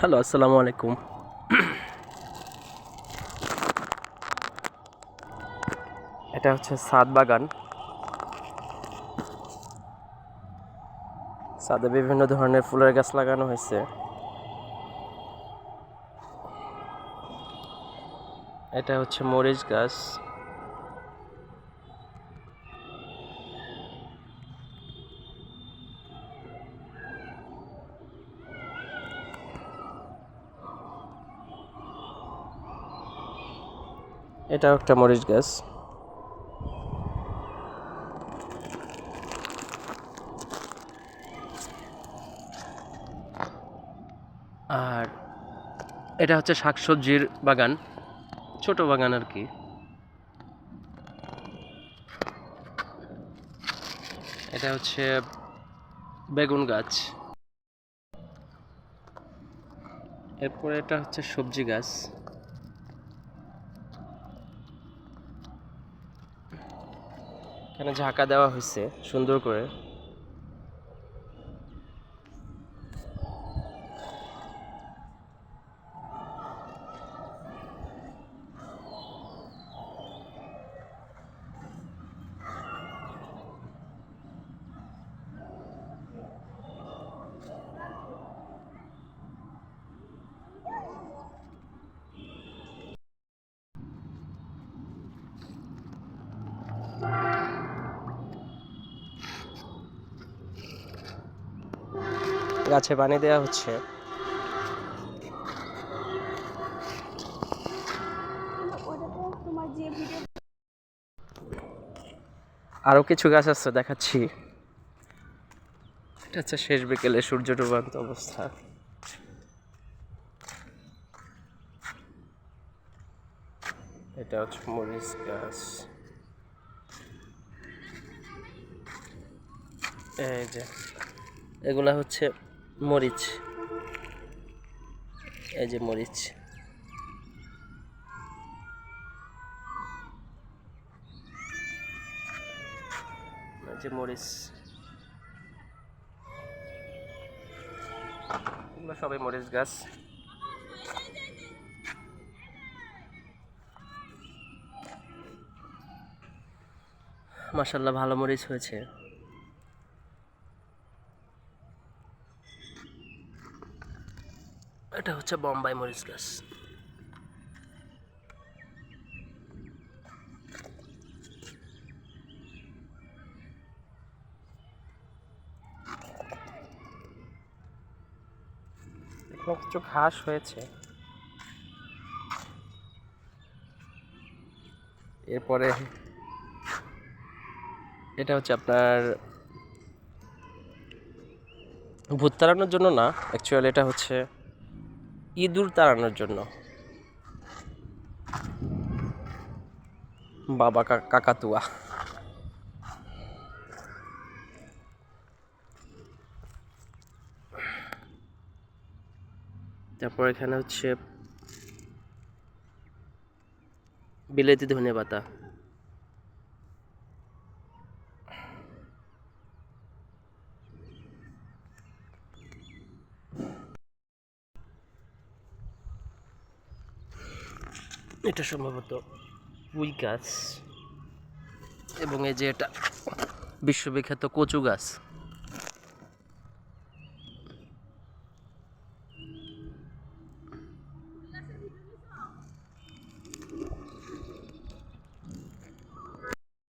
Hello, আসসালামু আলাইকুম। এটা হচ্ছে সাদ বাগান। সাদে বিভিন্ন ধরনের ফুলের গাছ লাগানো হয়েছে। এটা হচ্ছে মরিচ গাছ। এটাও একটা মরিচ গাছ। আর এটা হচ্ছে শাকসবজির বাগান, ছোট বাগান আর কি। এটা হচ্ছে বেগুন গাছ। এরপরে এটা হচ্ছে সবজি গাছ। এখানে ঝাঁকা দেওয়া হয়েছে সুন্দর করে। গাছে পানি দেওয়া হচ্ছে। আরও কিছু গাছ আছে, দেখাচ্ছি। এটা হচ্ছে শেষ বিকেলে সূর্য ডুবান্ত অবস্থা। এটা হচ্ছে মরিচ গাছ। এই যে, এগুলা হচ্ছে মরিচ। এই যে মরিচ। যে মরিচ। এগুলো সবাই মরিচ গাছ। মাসাল্লাহ ভালো মরিচ হয়েছে। এটা হচ্ছে বোম্বাই মরিচ গাছ। কিছু ঘাস হয়েছে। এরপরে এটা হচ্ছে আপনার ভূত তাড়ানোর জন্য না অ্যাকচুয়ালি এটা হচ্ছে ইঁদুর তাড়ানোর জন্য। বাবা কাকাতুয়া। তারপর এখানে হচ্ছে বিলেতি ধনে পাতা এটা সম্ভবত পুঁই গাছ এবং এই যে এটা বিশ্ববিখ্যাত কচু গাছ।